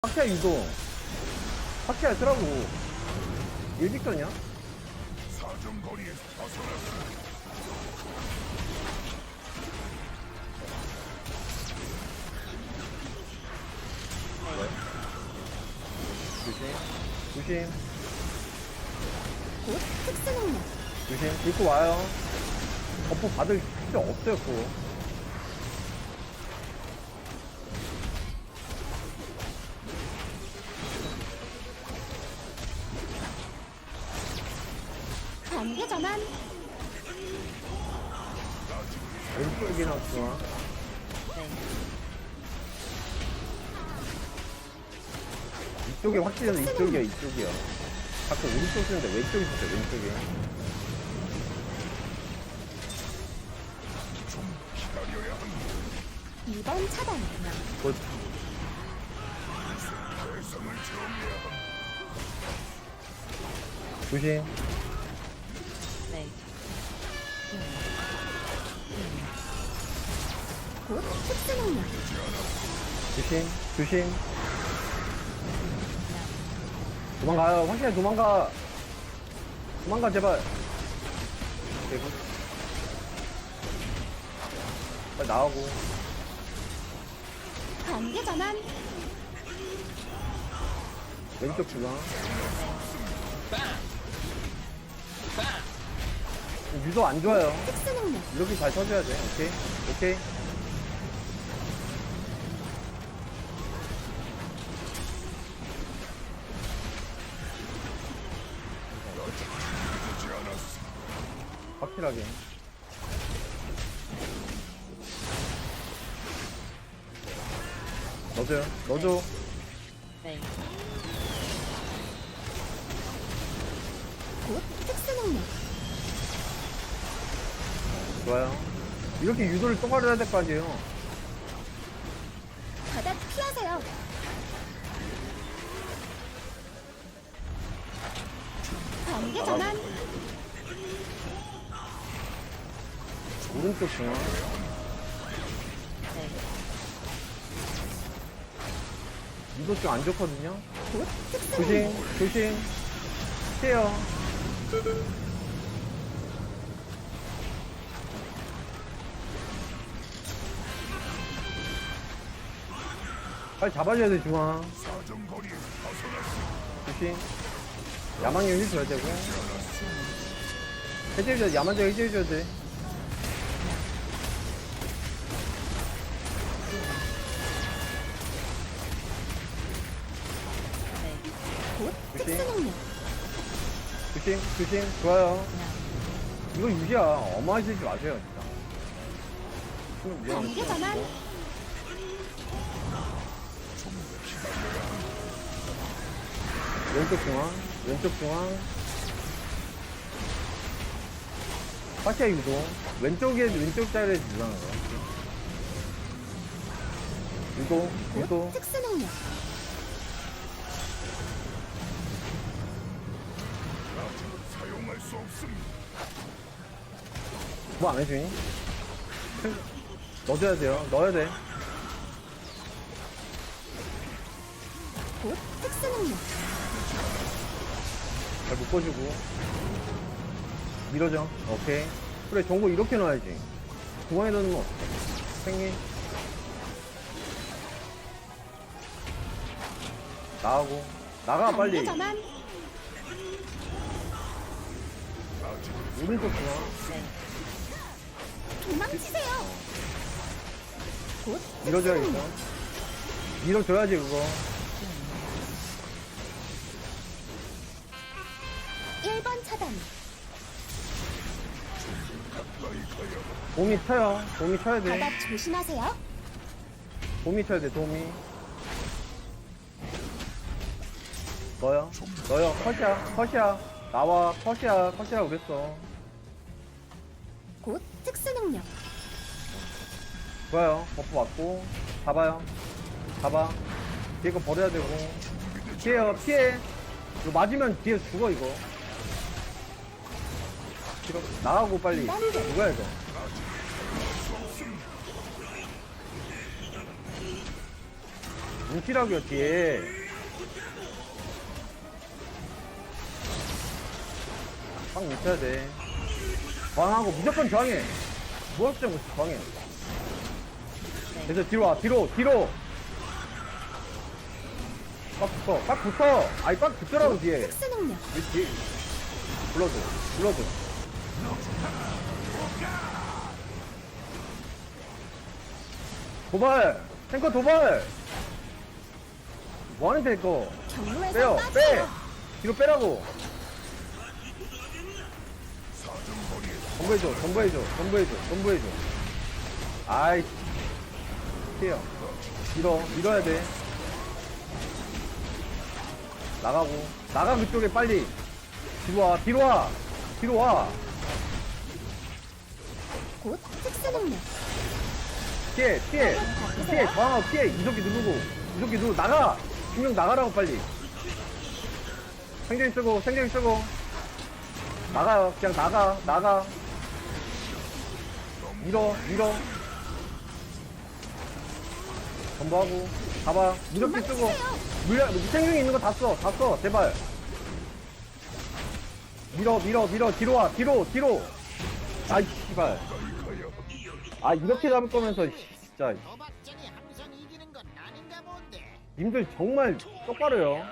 학자 유도. 학자 쓰라고. 일직선이야? 사정거리에서 벗어났다. 조심. 조심. 곧 특수 능력 조심. 입고 와요. 버프 받을 필요 없어요, 그거. 단계 전환 왼쪽이나 좋아. 이쪽에 확실히 이쪽이야, 이쪽이야. 자꾸 오른쪽 쓰는데 왼쪽이 기다려야 한다. 2번 차단 곧. 조심. 곧 특수 능력 조심, 조심. 도망가요. 확실히 도망가. 도망가, 제발. 굿. 빨리 나오고. 단계 전환 왼쪽 중앙. 유도 안 좋아요. 특수 능력 이렇게 잘 쳐줘야 돼. 오케이. 오케이. 확실하게. 넣어줘요. 넣어줘. 곧 특수 능력 좋아요. 이렇게 유도를 똑바로 해야 될 거 아니에요. 바닥 피하세요 단계 전환 오른쪽 중앙. 유도 좀안 좋거든요. 조심, 조심. 피해요. 빨리 잡아줘야 돼, 중앙. 조심. 야망이 힐 줘야 되고. 해제해줘야 돼, 야만장 해제해줘야 돼. 곧 특수. 능력 조심, 조심. 좋아요. 이거 유지야. 어마하시지 마세요, 진짜. 왼쪽 중앙, 왼쪽 중앙. 파티아 유도. 왼쪽에, 왼쪽 자리에 유도하는 거. 유도, 곧 유도. 특수 능력 뭐 안 해주니? 넣어줘야 돼요. 넣어야 돼. 곧 특수 능력 잘 묶어주고. 밀어줘. 오케이. 그래, 정보 이렇게 넣어야지. 중앙에 넣는 거 어떡해. 생긴. 나가고. 나가, 빨리. 전환 오른쪽 중앙. 도망치세요 곧 밀어줘야겠어. 밀어줘야지, 그거. 1번 차단. 도미 쳐요. 도미 쳐야 돼. 바닥 조심하세요 도미 쳐야 돼, 도미. 너요? 너요? 컷이야, 컷이야. 나와, 컷이야, 컷이라고 그랬어. 곧 특수 능력 좋아요. 버프 맞고. 잡아요. 잡아. 뒤에 거 버려야 되고. 피해요, 피해. 이거 맞으면 뒤에 죽어, 이거. 뒤로 나가고 빨리. 죽어야 돼. 뭉치라고요 뒤에 꽉 뭉쳐야 돼 저항하고 무조건 저항해. 무엇정 저항해. 그래서 뒤로 와 뒤로 뒤로. 꽉 붙어 꽉 붙어. 아니 꽉 붙더라고 뒤에. 특수 능력. 이 뒤에. 불러줘 불러줘. 도발 탱커 도발. 뭐하는 탱커? 경로에서 빼요 빼 빠져요. 뒤로 빼라고 정보해줘 정보해줘 정보해줘 정보해줘. 아이 피해요. 밀어 밀어야 돼. 나가고. 나가 그쪽에 빨리. 뒤로 와 뒤로 와. 뒤로 와. 곧 특수 능력. 피해 피해. 피해 저항하고 피해. 이석기 누르고. 이석기 누르고 나가. 분명 나가라고 빨리. 생존기 쓰고 생존기 쓰고. 나가요 그냥 나가 나가 밀어 밀어. 전부하고 가봐 이렇게 쓰고. 물려 생존기 있는 거 다 써 다 써 제발. 밀어 밀어 밀어. 뒤로 와 뒤로 뒤로. 아이 씨발. 아 이렇게 잡을 거면서 진짜. 도박장이 항상 이기는 건 아닌가 본데. 님들 정말 똑바로요